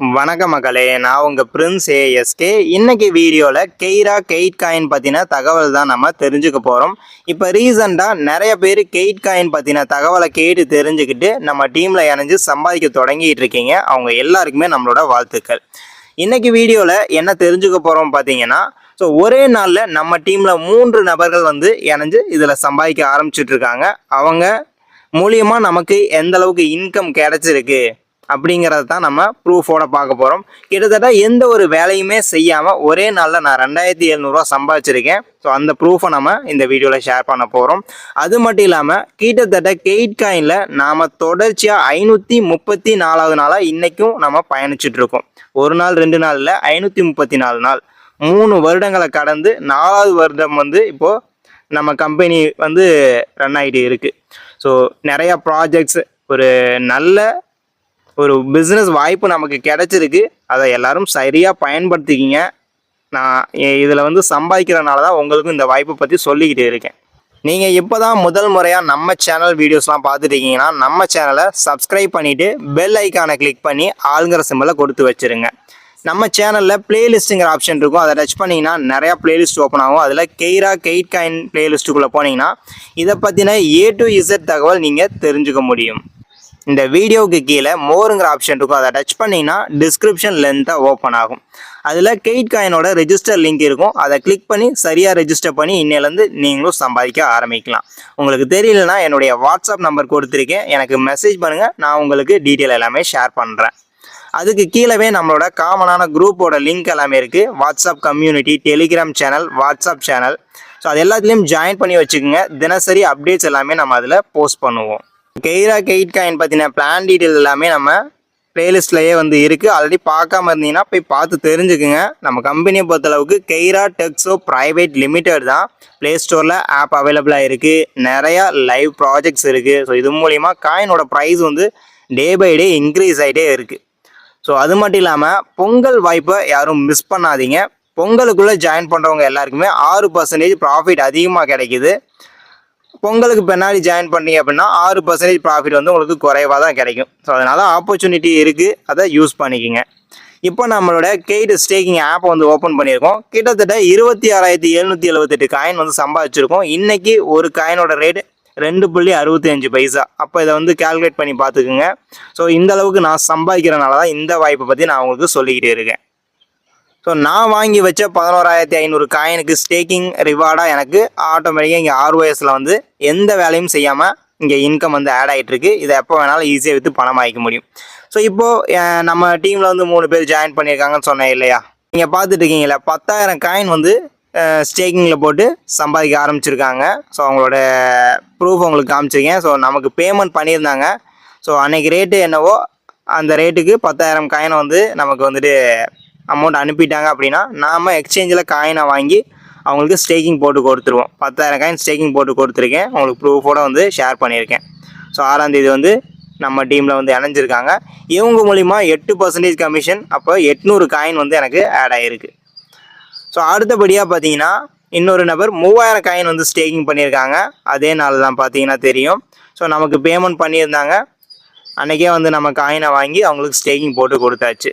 வணக்க மக்களே நான் உங்கள் பிரின்ஸ் ஏஎஸ்கே இன்னைக்கு வீடியோவில் கெய்ரா கெயிட் காயின் பற்றின தகவல் தான் நம்ம தெரிஞ்சுக்க போகிறோம் இப்போ ரீசெண்டாக நிறைய பேர் கெயிட் காயின் பற்றின தகவலை கேட்டு தெரிஞ்சுக்கிட்டு நம்ம டீமில் இணைஞ்சு சம்பாதிக்க தொடங்கிட்டு இருக்கீங்க. அவங்க எல்லாருக்குமே நம்மளோட வாழ்த்துக்கள். இன்றைக்கி வீடியோவில் என்ன தெரிஞ்சுக்க போகிறோம் பார்த்தீங்கன்னா ஸோ ஒரே நாளில் நம்ம டீமில் மூன்று நபர்கள் வந்து இணைஞ்சு இதில் சம்பாதிக்க ஆரம்பிச்சிட்டுருக்காங்க அவங்க மூலியமாக நமக்கு எந்த அளவுக்கு இன்கம் கிடச்சிருக்கு? அப்படிங்கிறத தான் நம்ம ப்ரூஃபோட பார்க்க போகிறோம் கிட்டத்தட்ட எந்த ஒரு வேலையுமே செய்யாமல் ஒரே நாளில் நான் ரெண்டாயிரத்தி எழுநூறுவா சம்பாதிச்சிருக்கேன். ஸோ அந்த ப்ரூஃபை நம்ம இந்த வீடியோவில் ஷேர் பண்ண போகிறோம் அது மட்டும் இல்லாமல் கிட்டத்தட்ட கெயிட் காயினில் நாம் தொடர்ச்சியாக ஐநூற்றி முப்பத்தி நாலாவது நாளாக இன்றைக்கும் நம்ம பயணிச்சுட்டு இருக்கோம். ஒரு நாள் ரெண்டு நாளில் ஐநூற்றி முப்பத்தி நாலு நாள். மூணு வருடங்களை கடந்து நாலாவது வருடம் வந்து இப்போது நம்ம கம்பெனி வந்து ரன் ஆகிட்டு இருக்குது ஸோ நிறையா ப்ராஜெக்ட்ஸ் ஒரு நல்ல ஒரு பிஸ்னஸ் வாய்ப்பு நமக்கு கிடச்சிருக்கு. அதை எல்லாரும் சரியாக பயன்படுத்திக்கிங்க. நான் இதில் வந்து சம்பாதிக்கிறனால தான் உங்களுக்கும் இந்த வாய்ப்பை பற்றி சொல்லிக்கிட்டு இருக்கேன். நீங்கள் இப்போ தான் முதல் முறையாக நம்ம சேனல் வீடியோஸ்லாம் பார்த்துட்டீங்கன்னா நம்ம சேனலை சப்ஸ்கிரைப் பண்ணிவிட்டு பெல் ஐக்கானை கிளிக் பண்ணி ஆளுங்கிற சிம்பிளை கொடுத்து வச்சுருங்க. நம்ம சேனலில் பிளேலிஸ்ட்டுங்கிற ஆப்ஷன் இருக்கும். அதை டச் பண்ணிங்கன்னா நிறையா பிளேலிஸ்ட் ஓப்பன் ஆகும். அதில் கெய்ரா கெயிட் காயின் பிளேலிஸ்ட்டுக்குள்ளே போனீங்கன்னா இதை பற்றின ஏ டு இசட் தகவல் நீங்கள் தெரிஞ்சுக்க முடியும். இந்த வீடியோவுக்கு கீழே மோருங்கிற ஆப்ஷன் இருக்கும். அதை டச் பண்ணிங்கன்னா டிஸ்கிரிப்ஷன் லென்த்தாக ஓப்பன் ஆகும். அதில் கெயிட் காயினோட ரெஜிஸ்டர் லிங்க் இருக்கும். அதை கிளிக் பண்ணி சரியாக ரெஜிஸ்டர் பண்ணி இன்னையிலேருந்து நீங்களும் சம்பாதிக்க ஆரம்பிக்கலாம். உங்களுக்கு தெரியலனா என்னுடைய வாட்ஸ்அப் நம்பர் கொடுத்துருக்கேன். எனக்கு மெசேஜ் பண்ணுங்கள் நான் உங்களுக்கு டீட்டெயில் எல்லாமே ஷேர் பண்ணுறேன் அதுக்கு கீழவே நம்மளோட காமனான குரூப்போட லிங்க் எல்லாமே இருக்குது WhatsApp community Telegram channel WhatsApp channel so அது எல்லாத்துலேயும் ஜாயின் பண்ணி வச்சுக்கோங்க. தினசரி அப்டேட்ஸ் எல்லாமே நம்ம அதில் போஸ்ட் பண்ணுவோம். கெய்ரா கெயிட் காயின் பற்றின பிளான் டீட்டெயில் எல்லாமே நம்ம பிளேலிஸ்ட்லேயே வந்து இருக்குது ஆல்ரெடி பார்க்காம இருந்தீங்கன்னா போய் பார்த்து தெரிஞ்சுக்குங்க. நம்ம கம்பெனியை பொறுத்தளவுக்கு கெய்ரா டெக்ஸோ ப்ரைவேட் லிமிடெட் தான். ப்ளே ஸ்டோரில் ஆப் அவைலபிளாக இருக்குது நிறையா லைவ் ப்ராஜெக்ட்ஸ் இருக்குது ஸோ இது மூலிமா காயினோட ப்ரைஸ் வந்து டே பை டே இன்க்ரீஸ் ஆகிட்டே இருக்குது ஸோ அது மட்டும் இல்லாமல் பொங்கல் வாய்ப்பை யாரும் மிஸ் பண்ணாதீங்க. பொங்கலுக்குள்ளே ஜாயின் பண்ணுறவங்க எல்லாருக்குமே ஆறு பர்சன்டேஜ் ப்ராஃபிட் அதிகமாக கிடைக்கிது. பொங்கலுக்கு பின்னாடி ஜாயின் பண்ணீங்க அப்படின்னா ஆறு பர்சன்டேஜ் ப்ராஃபிட் வந்து உங்களுக்கு குறைவாக தான் கிடைக்கும். ஸோ அதனால் ஆப்பர்ச்சுனிட்டி இருக்குது அதை யூஸ் பண்ணிக்கோங்க. இப்போ நம்மளோட கெய்டு ஸ்டேக்கிங் ஆப்பை வந்து ஓப்பன் பண்ணியிருக்கோம். கிட்டத்தட்ட இருபத்தி ஆறாயிரத்தி எழுநூற்றி எழுபத்தெட்டு காயின் வந்து சம்பாதிச்சிருக்கோம். இன்றைக்கி ஒரு காயினோட ரேட் ரெண்டு புள்ளி அறுபத்தி அஞ்சு பைசா. அப்போ இதை வந்து கால்குலேட் பண்ணி பார்த்துக்குங்க. ஸோ இந்த அளவுக்கு நான் சம்பாதிக்கிறனால தான் இந்த வாய்ப்பை பற்றி நான் உங்களுக்கு சொல்லிக்கிட்டே இருக்கேன். ஸோ நான் வாங்கி வச்ச பதினோராயிரத்தி ஐநூறு காயினுக்கு ஸ்டேக்கிங் ரிவார்டாக எனக்கு ஆட்டோமேட்டிக்காக இங்கே ஆர்ஓஎஸில் வந்து எந்த வேலையும் செய்யாமல் இங்கே இன்கம் வந்து ஆட் ஆகிட்டு இதை எப்போ வேணாலும் ஈஸியாக விற்று பணம் வாங்கிக்க முடியும். ஸோ இப்போது நம்ம டீமில் வந்து மூணு பேர் ஜாயின் பண்ணியிருக்காங்கன்னு சொன்னேன் இல்லையா? நீங்கள் பார்த்துட்டு இருக்கீங்களா பத்தாயிரம் காயின் வந்து ஸ்டேக்கிங்கில் போட்டு சம்பாதிக்க ஆரம்பிச்சிருக்காங்க. ஸோ அவங்களோட ப்ரூஃப் உங்களுக்கு காமிச்சிருக்கேன். ஸோ நமக்கு பேமெண்ட் பண்ணியிருந்தாங்க. ஸோ அன்னைக்கு ரேட்டு என்னவோ அந்த ரேட்டுக்கு பத்தாயிரம் காயினை வந்து நமக்கு வந்துட்டு அமௌண்ட் அனுப்பிட்டாங்க அப்படின்னா நாம் எக்ஸ்சேஞ்சில் காயினை வாங்கி அவங்களுக்கு ஸ்டேக்கிங் போட்டு கொடுத்துருவோம். பத்தாயிரம் காயின் ஸ்டேக்கிங் போட்டு கொடுத்துருக்கேன். அவங்களுக்கு ப்ரூஃபோடு வந்து ஷேர் பண்ணியிருக்கேன். ஸோ ஆறாந்தேதி வந்து நம்ம டீமில் வந்து இணைஞ்சிருக்காங்க. இவங்க மூலிமா எட்டு பர்சன்டேஜ் கமிஷன் அப்போ எட்நூறு காயின் வந்து எனக்கு ஆட் ஆகிருக்கு ஸோ அடுத்தபடியாக பார்த்தீங்கன்னா இன்னொரு நபர் மூவாயிரம் காயின் வந்து ஸ்டேக்கிங் பண்ணியிருக்காங்க. அதே நாள் தான் பார்த்தீங்கன்னா தெரியும். ஸோ நமக்கு பேமெண்ட் பண்ணியிருந்தாங்க. அன்றைக்கே வந்து நம்ம காயினை வாங்கி அவங்களுக்கு ஸ்டேக்கிங் போட்டு கொடுத்தாச்சு.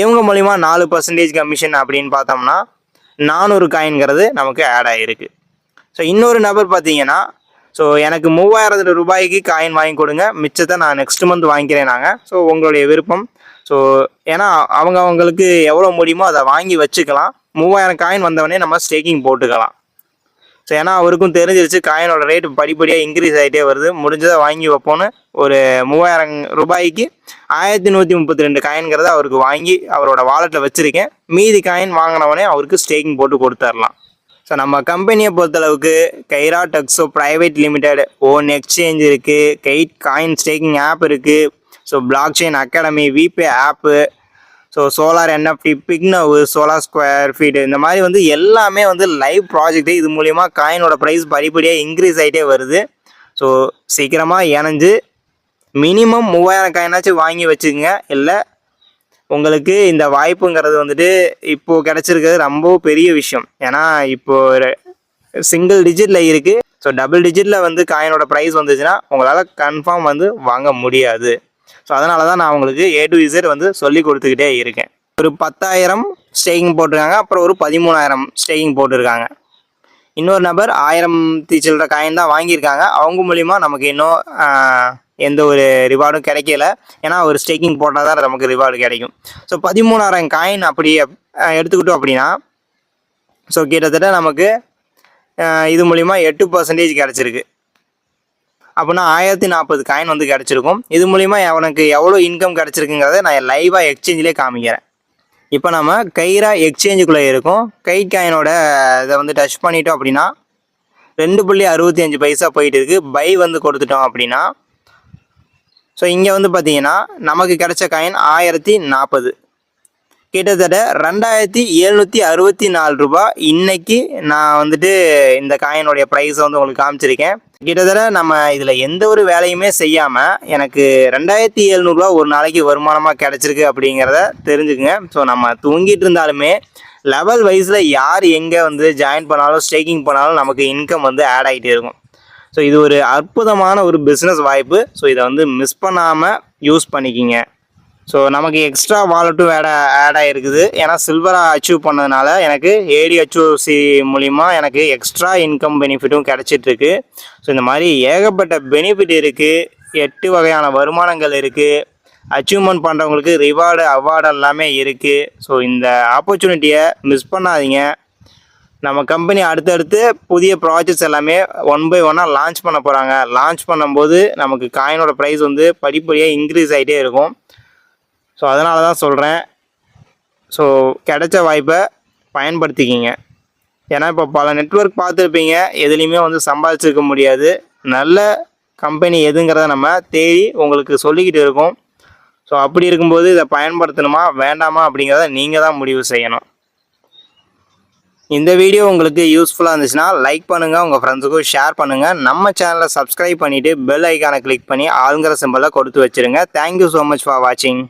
இவங்க மூலிமா நாலு பர்சன்டேஜ் கமிஷன் அப்படின்னு பார்த்தோம்னா நானூறு காயின்கிறது நமக்கு ஆட் ஆகிருக்கு ஸோ இன்னொரு நபர் பார்த்தீங்கன்னா ஸோ எனக்கு மூவாயிரம் ரூபாய்க்கு காயின் வாங்கி கொடுங்க. மிச்சத்தை நான் நெக்ஸ்ட் மந்த் வாங்கிக்கிறேன் நாங்கள் ஸோ உங்களுடைய விருப்பம். ஸோ ஏன்னா அவங்க அவங்களுக்கு எவ்வளோ முடியுமோ அதை வாங்கி வச்சுக்கலாம். மூவாயிரம் காயின் வந்தவொடனே நம்ம ஸ்டேக்கிங் போட்டுக்கலாம். ஸோ ஏன்னா அவருக்கும் தெரிஞ்சிருச்சு காயினோட ரேட் படிப்படியாக இன்க்ரீஸ் ஆகிட்டே வருது. முடிஞ்சதை வாங்கி வைப்போன்னு ஒரு மூவாயிரம் ரூபாய்க்கு ஆயிரத்தி நூற்றி முப்பத்தி ரெண்டு காயின்கிறத அவருக்கு வாங்கி அவரோட வாலெட்டில் வச்சுருக்கேன். மீதி காயின் வாங்கினவனே அவருக்கு ஸ்டேக்கிங் போட்டு கொடுத்துர்லாம் ஸோ நம்ம கம்பெனியை பொறுத்தளவுக்கு Kaira Texo private limited own exchange இருக்குது கைட் காயின் ஸ்டேக்கிங் ஆப் இருக்குது so blockchain academy VPay app so solar NFT pick now solar square feet இந்த மாதிரி வந்து எல்லாமே வந்து லைவ் ப்ராஜெக்ட்டு இது மூலிமா காயினோட ப்ரைஸ் படிப்படியாக இன்க்ரீஸ் ஆகிட்டே வருது. ஸோ சீக்கிரமாக இணைஞ்சு மினிமம் மூவாயிரம் காயினாச்சும் வாங்கி வச்சுக்கோங்க. இல்லை உங்களுக்கு இந்த வாய்ப்புங்கிறது வந்துட்டு இப்போது கிடச்சிருக்கிறது ரொம்ப பெரிய விஷயம். ஏன்னா இப்போது சிங்கிள் டிஜிட்டில் இருக்குது ஸோ டபுள் டிஜிட்டில் வந்து காயினோட ப்ரைஸ் வந்துச்சுன்னா உங்களால் கன்ஃபார்ம் வந்து வாங்க முடியாது. ஸோ அதனால தான் நான் உங்களுக்கு ஏ டு இசட் வந்து சொல்லி கொடுத்துக்கிட்டே இருக்கேன். ஒரு பத்தாயிரம் ஸ்டேக்கிங் போட்டிருக்காங்க அப்புறம் ஒரு பதிமூணாயிரம் ஸ்டேக்கிங் போட்டிருக்காங்க. இன்னொரு நபர் ஆயிரம் சில்லற காயின் தான் வாங்கியிருக்காங்க. அவங்க மூலிமா நமக்கு இன்னும் எந்த ஒரு ரிவார்டும் கிடைக்கல. ஏன்னா ஒரு ஸ்டேக்கிங் போட்டால் தான் நமக்கு ரிவார்டு கிடைக்கும். ஸோ பதிமூணாயிரம் காயின் அப்படி எடுத்துக்கிட்டோம் அப்படின்னா ஸோ கிட்டத்தட்ட நமக்கு இது மூலிமா எட்டு பர்சன்டேஜ் கிடச்சிருக்கு. அப்படின்னா ஆயிரத்தி நாற்பது காயின் வந்து கிடச்சிருக்கும். இது மூலிமா எனக்கு எவ்வளோ இன்கம் கிடச்சிருக்குங்கிறத நான் லைவாக எக்ஸ்சேஞ்சிலே காமிக்கிறேன். இப்போ நம்ம கைரா எக்ஸ்சேஞ்சுக்குள்ளே இருக்கோம். கை காயினோட இதை வந்து டச் பண்ணிட்டோம் அப்படின்னா ரெண்டு புள்ளி அறுபத்தி அஞ்சு பைசா போயிட்டு இருக்கு. பை வந்து கொடுத்துட்டோம் அப்படின்னா ஸோ இங்கே வந்து பார்த்தீங்கன்னா நமக்கு கிடைச்ச காயின் ஆயிரத்தி நாற்பது கிட்டத்தட்ட ரெண்டாயிரத்தி எழுநூற்றி அறுபத்தி நாலு ரூபா இன்னைக்கு நான் வந்துட்டு இந்த காயினுடைய ப்ரைஸை வந்து உங்களுக்கு காமிச்சிருக்கேன். கிட்டத்தட்ட நம்ம இதில் எந்த ஒரு வேலையுமே செய்யாமல் எனக்கு ரெண்டாயிரத்தி எழுநூறுவா ஒரு நாளைக்கு வருமானமாக கிடச்சிருக்கு அப்படிங்கிறத தெரிஞ்சுக்குங்க. ஸோ நம்ம தூங்கிட்டு இருந்தாலுமே லெவல் வைஸில் யார் எங்கே வந்து ஜாயின் பண்ணாலும் ஸ்டேக்கிங் பண்ணாலும் நமக்கு இன்கம் வந்து ஆட் ஆகிட்டே இருக்கும். ஸோ இது ஒரு அற்புதமான ஒரு பிஸ்னஸ் வாய்ப்பு. ஸோ இதை வந்து மிஸ் பண்ணாமல் யூஸ் பண்ணிக்கிங்க. ஸோ நமக்கு எக்ஸ்ட்ரா வாலெட்டும் ஆட் ஆட் ஆகிருக்குது ஏன்னா சில்வராக அச்சீவ் பண்ணதுனால எனக்கு ஏடி மூலிமா எனக்கு எக்ஸ்ட்ரா இன்கம் பெனிஃபிட்டும் கிடச்சிட்ருக்கு. ஸோ இந்த மாதிரி ஏகப்பட்ட பெனிஃபிட் இருக்குது எட்டு வகையான வருமானங்கள் இருக்குது அச்சீவ்மெண்ட் பண்ணுறவங்களுக்கு ரிவார்டு அவார்டு எல்லாமே இருக்குது ஸோ இந்த ஆப்பர்ச்சுனிட்டியை மிஸ் பண்ணாதீங்க. நம்ம கம்பெனி அடுத்தடுத்து புதிய ப்ராஜெக்ட்ஸ் எல்லாமே ஒன் பை ஒன்னாக லான்ச் பண்ண போகிறாங்க லான்ச் பண்ணும்போது நமக்கு காயினோட ப்ரைஸ் வந்து படிப்படியாக இன்க்ரீஸ் ஆகிட்டே இருக்கும். ஸோ அதனால தான் சொல்கிறேன் ஸோ கிடைச்ச வாய்ப்பை பயன்படுத்திக்கிங்க. ஏன்னா இப்போ பல நெட்வொர்க் பார்த்துருப்பீங்க. எதுலேயுமே வந்து சம்பாதிச்சிருக்க முடியாது. நல்ல கம்பெனி எதுங்கிறத நம்ம தேடி உங்களுக்கு சொல்லிக்கிட்டு இருக்கோம். ஸோ அப்படி இருக்கும்போது இதை பயன்படுத்தணுமா வேண்டாமா அப்படிங்கிறத நீங்கள் தான் முடிவு செய்யணும். இந்த வீடியோ உங்களுக்கு யூஸ்ஃபுல்லாக இருந்துச்சுன்னா லைக் பண்ணுங்கள் உங்கள் ஃப்ரெண்ட்ஸுக்கும் ஷேர் பண்ணுங்கள் நம்ம சேனலை சப்ஸ்கிரைப் பண்ணிவிட்டு பெல் ஐக்கானை கிளிக் பண்ணி ஆளுங்கிற சிம்பிளை கொடுத்து வச்சுருங்க. தேங்க்யூ ஸோ மச் ஃபார் வாட்சிங்